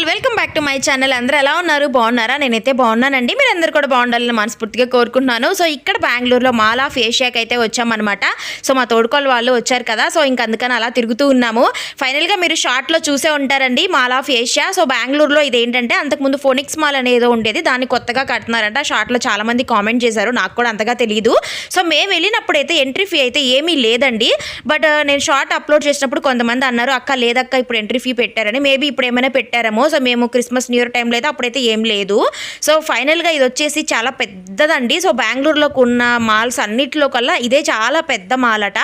All welcome back to my channel అందరూ ఎలా ఉన్నారు? బాగున్నారా? నేనైతే బాగున్నానండి. మీరు అందరు కూడా బాగుండాలని మనస్ఫూర్తిగా కోరుకుంటున్నాను. సో ఇక్కడ బెంగళూరులో మాల్ ఆఫ్ ఏషియాకి అయితే వచ్చామన్నమాట. సో మా తోడుకోలు వాళ్ళు వచ్చారు కదా. సో ఇంక అందుకని అలా తిరుగుతూ ఉన్నాము. ఫైనల్గా మీరు షార్ట్లో చూసే ఉంటారండి మాల్ ఆఫ్ ఏషియా. సో బెంగళూరులో ఇదేంటంటే అంతకుముందు ఫోనిక్స్ మాల్ అనేది ఏదో ఉండేది. దాన్ని కొత్తగా కడుతున్నారంట. షార్ట్లో చాలామంది కామెంట్ చేశారు. నాకు కూడా అంతగా తెలియదు సో మేము వెళ్ళినప్పుడు అయితే ఎంట్రీ ఫీ అయితే ఏమీ లేదండి. బట్ నేను షార్ట్ అప్లోడ్ చేసినప్పుడు కొంతమంది అన్నారు అక్క లేదక్క ఇప్పుడు ఎంట్రీ ఫీ పెట్టారని. మేబీ ఇప్పుడు ఏమైనా పెట్టారేమో. సో మేము క్రిస్మస్ న్యూ ఇయర్ టైంలో అయితే అప్పుడైతే ఏం లేదు. సో ఫైనల్గా ఇది వచ్చేసి చాలా పెద్దదండి. సో బెంగళూరులోకి ఉన్న మాల్స్ అన్నిటిలో కల్లా ఇదే చాలా పెద్ద మాల్ అట.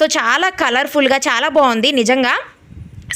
సో చాలా కలర్ఫుల్గా చాలా బాగుంది నిజంగా.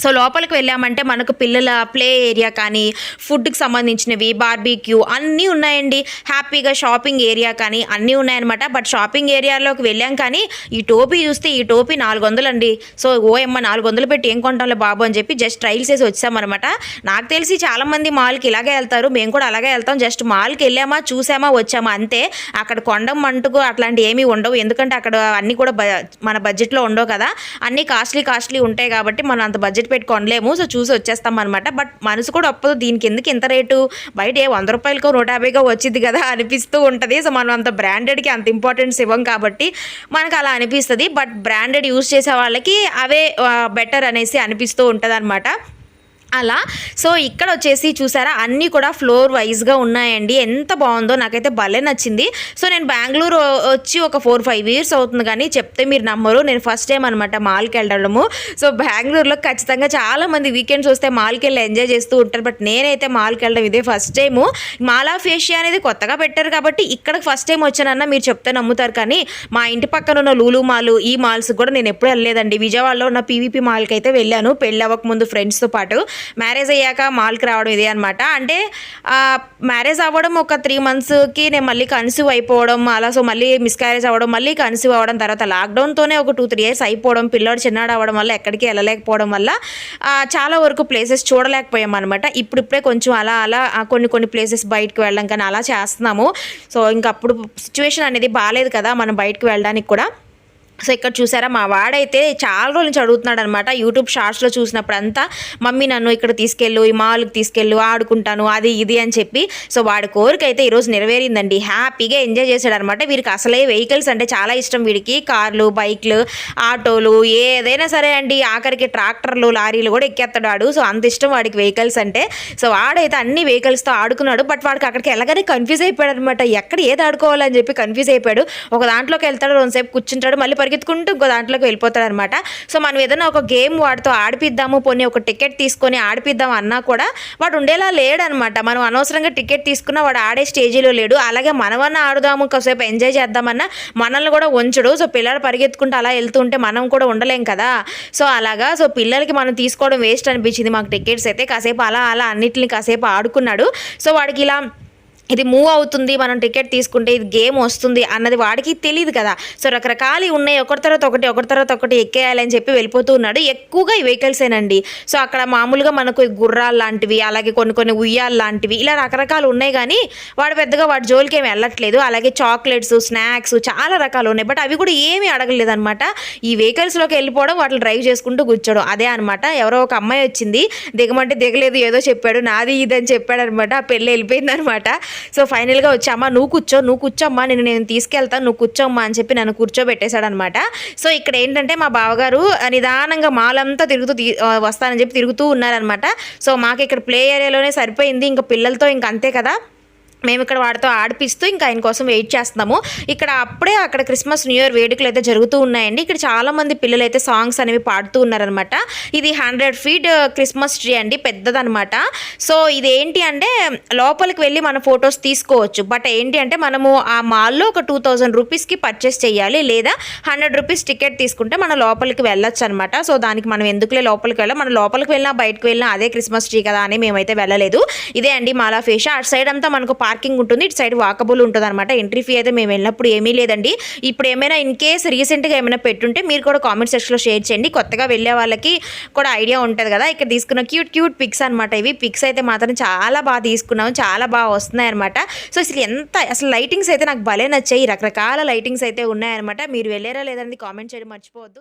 సో లోపలికి వెళ్ళామంటే మనకు పిల్లల ప్లే ఏరియా కానీ ఫుడ్కి సంబంధించినవి బార్బీక్యూ అన్నీ ఉన్నాయండి. హ్యాపీగా షాపింగ్ ఏరియా కానీ అన్నీ ఉన్నాయన్నమాట. బట్ షాపింగ్ ఏరియాలోకి వెళ్ళాం కానీ ఈ టోపీ చూస్తే ఈ టోపీ నాలుగు వందలండి సో ఓఎమ్మ నాలుగు వందలు పెట్టి ఏం కొంటాంలే బాబు అని చెప్పి జస్ట్ ట్రైల్స్ వేసి వచ్చామన్నమాట. నాకు తెలిసి చాలామంది మాల్కి ఇలాగే వెళ్తారు. మేము కూడా అలాగే వెళ్తాం. జస్ట్ మాల్కి వెళ్ళామా చూసామా వచ్చామా అంతే. అక్కడ కొండం మంటుకు అట్లాంటి ఏమీ ఉండవు. ఎందుకంటే అక్కడ అన్నీ కూడా బ మన బడ్జెట్లో ఉండవు కదా. అన్నీ కాస్ట్లీ కాస్ట్లీ ఉంటాయి కాబట్టి మనం అంత బడ్జెట్ పెట్టి కొనలేము సో చూసి వచ్చేస్తాం అనమాట బట్ మనసు కూడా ఒప్పదు దీనికి ఎందుకు ఇంత రేటు? బయట ఏ వంద రూపాయలకో నూట యాభైకో వచ్చింది కదా అనిపిస్తూ ఉంటుంది. సో మనం అంత బ్రాండెడ్కి అంత ఇంపార్టెన్స్ ఇవ్వం కాబట్టి మనకు అలా అనిపిస్తుంది. బట్ బ్రాండెడ్ యూస్ చేసే వాళ్ళకి అవే బెటర్ అనేసి అనిపిస్తూ ఉంటుంది అనమాట అలా. సో ఇక్కడ వచ్చేసి చూసారా అన్నీ కూడా ఫ్లోర్ వైజ్గా ఉన్నాయండి. ఎంత బాగుందో నాకైతే భలే నచ్చింది. సో నేను బెంగళూరు వచ్చి ఒక ఫోర్ ఫైవ్ ఇయర్స్ అవుతుంది కానీ చెప్తే మీరు నమ్మరు. నేను ఫస్ట్ టైం అనమాట మాల్కి వెళ్ళడము. సో బెంగళూరులో ఖచ్చితంగా చాలా మంది వీకెండ్స్ వస్తే మాల్కి వెళ్ళి ఎంజాయ్ చేస్తూ ఉంటారు. బట్ నేనైతే మాల్కి వెళ్ళడం ఇదే ఫస్ట్ టైము మాల్ ఆఫ్ అనేది కొత్తగా పెట్టారు కాబట్టి ఇక్కడ ఫస్ట్ టైం వచ్చానన్న మీరు చెప్తే నమ్ముతారు. కానీ మా ఇంటి పక్కన ఉన్న లూలు మాల్ ఈ మాల్స్ కూడా నేను ఎప్పుడు వెళ్ళలేదండి. విజయవాడలో ఉన్న పీవీపీ మాల్కి అయితే వెళ్ళాను. పెళ్ళి అవ్వక ముందు ఫ్రెండ్స్తో పాటు. మ్యారేజ్ అయ్యాక మాల్కి రావడం ఇదే అనమాట అంటే మ్యారేజ్ అవ్వడం ఒక త్రీ మంత్స్కి నేను మళ్ళీ కన్సీవ్ అయిపోవడం అలా సో మళ్ళీ మిస్క్యారేజ్ అవ్వడం మళ్ళీ కన్సీవ్ అవ్వడం తర్వాత లాక్డౌన్తోనే ఒక టూ త్రీ ఇయర్స్ అయిపోవడం పిల్లోడు చిన్నాడు అవ్వడం వల్ల ఎక్కడికి వెళ్ళలేకపోవడం వల్ల చాలా వరకు ప్లేసెస్ చూడలేకపోయాం అనమాట ఇప్పుడిప్పుడే కొంచెం అలా అలా కొన్ని కొన్ని ప్లేసెస్ బయటకు వెళ్ళడం కానీ అలా చేస్తున్నాము. సో ఇంకా అప్పుడు సిచ్యువేషన్ అనేది బాగాలేదు కదా మనం బయటకు వెళ్ళడానికి కూడా. సో ఇక్కడ చూసారా మా వాడైతే చాలా రోజుల నుంచి అడుగుతున్నాడు అనమాట యూట్యూబ్ షార్ట్స్లో చూసినప్పుడు అంతా మమ్మీ నన్ను ఇక్కడ తీసుకెళ్ళు ఈ మాల్కి తీసుకెళ్ళు ఆడుకుంటాను అది ఇది అని చెప్పి. సో వాడి కోరిక అయితే ఈరోజు నెరవేరిందండి. హ్యాపీగా ఎంజాయ్ చేశాడు అనమాట వీరికి అసలే వెహికల్స్ అంటే చాలా ఇష్టం వీడికి. కార్లు బైక్లు ఆటోలు ఏదైనా సరే అండి. ఆఖరికి ట్రాక్టర్లు లారీలు కూడా ఎక్కేస్తాడు వాడు. సో అంత ఇష్టం వాడికి వెహికల్స్ అంటే. సో వాడైతే అన్ని వెహికల్స్తో ఆడుకున్నాడు. బట్ వాడికి అక్కడికి వెళ్ళగానే కన్ఫ్యూజ్ అయిపోయాడు అనమాట ఎక్కడ ఏది ఆడుకోవాలని చెప్పి కన్ఫ్యూజ్ అయిపోయాడు. ఒక దాంట్లోకి వెళ్తాడు రెండుసేపు కూర్చుంటాడు మళ్ళీ పరిగెత్తుకుంటూ ఇంకో దాంట్లోకి వెళ్ళిపోతాడు అనమాట సో మనం ఏదైనా ఒక గేమ్ వాడితో ఆడిపిద్దాము పోనీ ఒక టికెట్ తీసుకొని ఆడిపిద్దాం అన్నా కూడా వాడు ఉండేలా లేడనమాట. మనం అనవసరంగా టికెట్ తీసుకున్నా వాడు ఆడే స్టేజీలో లేడు. అలాగే మనమన్నా ఆడుదాము కాసేపు ఎంజాయ్ చేద్దామన్నా మనల్ని కూడా ఉంచడు సో పిల్లలు పరిగెత్తుకుంటూ అలా వెళ్తుంటే మనం కూడా ఉండలేం కదా. సో అలాగా సో పిల్లలకి మనం తీసుకోవడం వేస్ట్ అనిపించింది. మాకు టికెట్స్ అయితే కాసేపు అలా అలా అన్నిటిని కాసేపు ఆడుకున్నాడు. సో వాడికి ఇలా ఇది మూవ్ అవుతుంది మనం టికెట్ తీసుకుంటే ఇది గేమ్ వస్తుంది అన్నది వాడికి తెలియదు కదా. సో రకరకాలు ఉన్నాయి ఒకటి తర్వాత ఒకటి ఒకటి తర్వాత ఒకటి ఎక్కేయాలని చెప్పి వెళ్ళిపోతూ ఉన్నాడు. ఎక్కువగా ఈ వెహికల్సేనండి సో అక్కడ మామూలుగా మనకు గుర్రాలు లాంటివి అలాగే కొన్ని కొన్ని ఉయ్యాలు లాంటివి ఇలా రకరకాలు ఉన్నాయి కానీ వాడు పెద్దగా వాడి జోలికి ఏమి వెళ్ళట్లేదు. అలాగే చాక్లెట్స్ స్నాక్స్ చాలా రకాలు ఉన్నాయి. బట్ అవి కూడా ఏమీ అడగలేదు అనమాట ఈ వెహికల్స్లోకి వెళ్ళిపోవడం వాటిని డ్రైవ్ చేసుకుంటూ కూర్చోవడం అదే అనమాట ఎవరో ఒక అమ్మాయి వచ్చింది దిగమంటే దిగలేదు ఏదో చెప్పాడు నాది ఇది అని చెప్పాడు అనమాట ఆ పెళ్ళి వెళ్ళిపోయింది అనమాట సో ఫైనల్గా వచ్చి అమ్మ నువ్వు కూర్చో నువ్వు కూర్చోమ్మా నేను నేను తీసుకెళ్తాను నువ్వు కూర్చోమ్మా అని చెప్పి నన్ను కూర్చోబెట్టేశాడు అనమాట సో ఇక్కడ ఏంటంటే మా బావగారు నిదానంగా మాలంతా తిరుగుతూ వస్తానని చెప్పి తిరుగుతూ ఉన్నారనమాట. సో మాకు ఇక్కడ ప్లే ఏరియాలోనే సరిపోయింది ఇంకా పిల్లలతో ఇంక అంతే కదా. మేము ఇక్కడ వాడితో ఆడిపిస్తూ ఇంకా ఆయన కోసం వెయిట్ చేస్తున్నాము. ఇక్కడ అప్పుడే అక్కడ క్రిస్మస్ న్యూ ఇయర్ వేడుకలు అయితే జరుగుతూ ఉన్నాయండి. ఇక్కడ చాలామంది పిల్లలు అయితే సాంగ్స్ అనేవి పాడుతూ ఉన్నారనమాట ఇది హండ్రెడ్ ఫీట్ క్రిస్మస్ ట్రీ అండి. పెద్దదనమాట సో ఇది ఏంటి అంటే లోపలికి వెళ్ళి మన ఫొటోస్ తీసుకోవచ్చు. బట్ ఏంటి అంటే మనము ఆ మాల్లో ఒక టూ థౌజండ్ రూపీస్కి పర్చేస్ చేయాలి. లేదా హండ్రెడ్ రూపీస్ టికెట్ తీసుకుంటే మన లోపలికి వెళ్ళొచ్చు అనమాట సో దానికి మనం ఎందుకులే లోపలికి వెళ్ళాం? మన లోపలికి వెళ్ళినా బయటకు వెళ్ళినా అదే క్రిస్మస్ ట్రీ కదా అని మేమైతే వెళ్ళలేదు. ఇదే అండి మాలా ఫేషా అటు సైడ్ అంతా మనకు పార్కింగ్ ఉంటుంది ఇటు సైడ్ వాకబుల్ ఉంటుంది అనమాట ఎంట్రీ ఫీ అయితే మేము వెళ్ళినప్పుడు ఏమీ లేదండి. ఇప్పుడు ఏమైనా ఇన్ కేస్ రీసెంట్గా ఏమైనా పెట్టుంటే మీరు కూడా కామెంట్ సెక్షన్లో షేర్ చేయండి. కొత్తగా వెళ్ళే వాళ్ళకి కూడా ఐడియా ఉంటుంది కదా. ఇక్కడ తీసుకున్న క్యూట్ క్యూట్ పిక్స్ అనమాట ఇవి. పిక్స్ అయితే మాత్రం చాలా బాగా తీసుకున్నాము చాలా బాగా వస్తున్నాయి అనమాట సో అసలు ఎంత అసలు లైటింగ్స్ అయితే నాకు భలే నచ్చాయి. రకరకాల లైటింగ్స్ అయితే ఉన్నాయన్నమాట. మీరు వెళ్ళారా లేదండి కామెంట్ చేయడం మర్చిపోవద్దు.